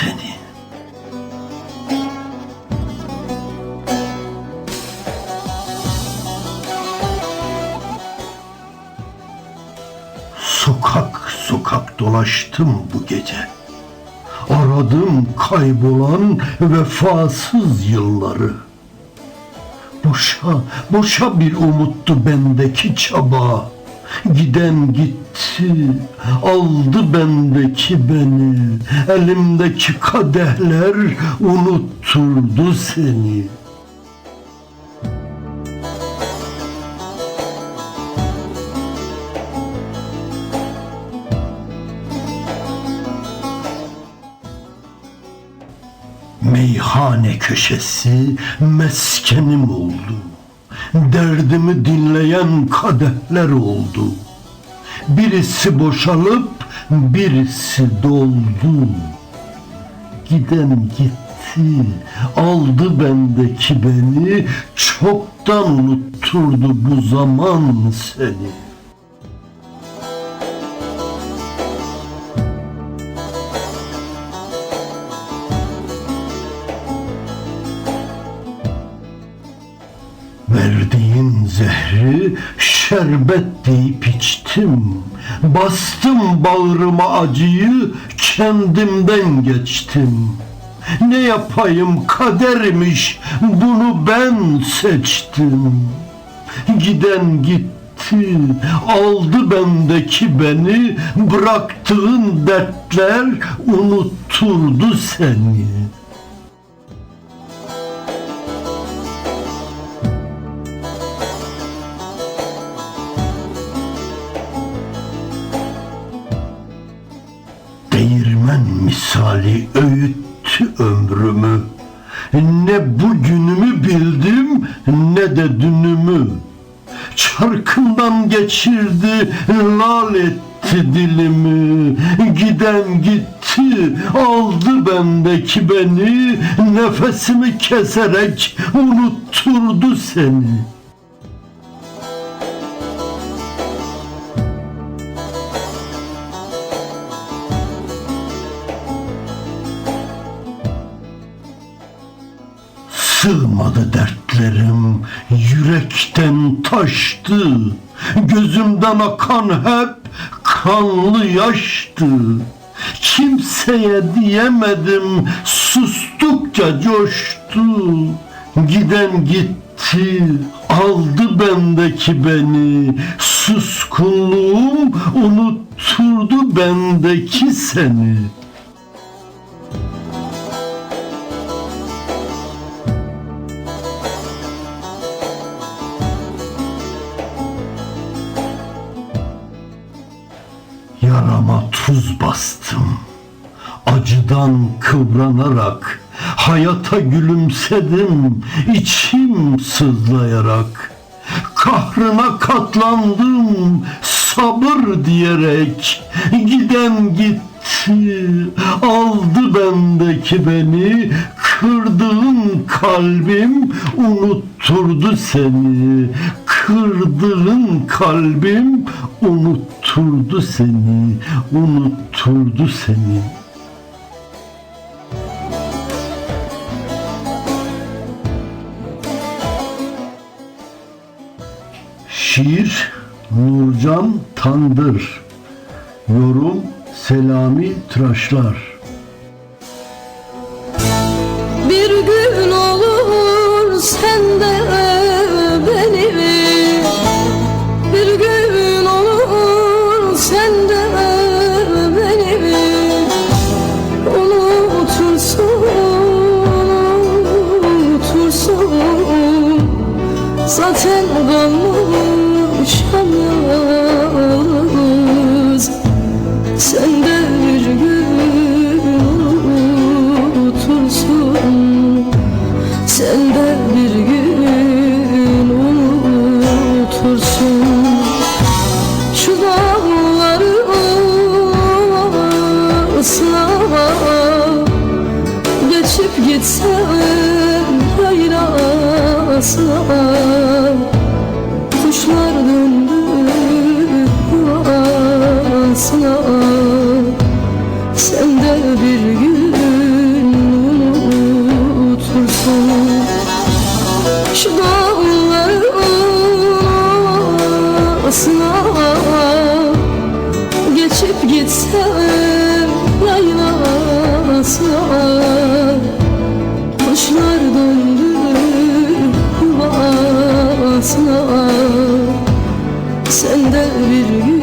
seni. Sokak sokak dolaştım bu gece. Aradım kaybolan vefasız yılları. Boşa, boşa bir umuttu bendeki çaba. Giden gitti, aldı bendeki beni. Elimdeki kadehler unutturdu seni. Meyhane köşesi meskenim oldu. Derdimi dinleyen kadehler oldu. Birisi boşalıp birisi doldu. Giden gitti, aldı bendeki beni, çoktan unutturdu bu zaman seni. Verdiğin zehri şerbet deyip içtim. Bastım bağrıma acıyı kendimden geçtim. Ne yapayım kadermiş bunu ben seçtim. Giden gitti aldı bendeki beni bıraktığın dertler unutturdu seni. Misali öğüttü ömrümü. Ne bugünümü bildim ne de dünümü. Çarkından geçirdi, lal etti dilimi. Giden gitti, aldı bendeki beni. Nefesimi keserek unutturdu seni. Sığmadı dertlerim, yürekten taştı. Gözümden akan hep kanlı yaştı. Kimseye diyemedim, sustukça coştu. Giden gitti, aldı bendeki beni. Suskunluğum unutturdu bendeki seni. Tuz bastım. Acıdan kıvranarak hayata gülümsedim içim sızlayarak. Kahrına katlandım sabır diyerek giden gitti aldı bendeki beni kırdığın kalbim unutturdu seni kırdığın kalbim unutturdu seni unutturdu seni. Şiir Nurcan Tandır. Yorum Selami Tıraşlar Gitsen hayrasa Kuşlar döndü yuvasına. Sen de bir gün unutursun. Şu dağların arasına Geçip gitsen hayrasa yuvasına Sen de bir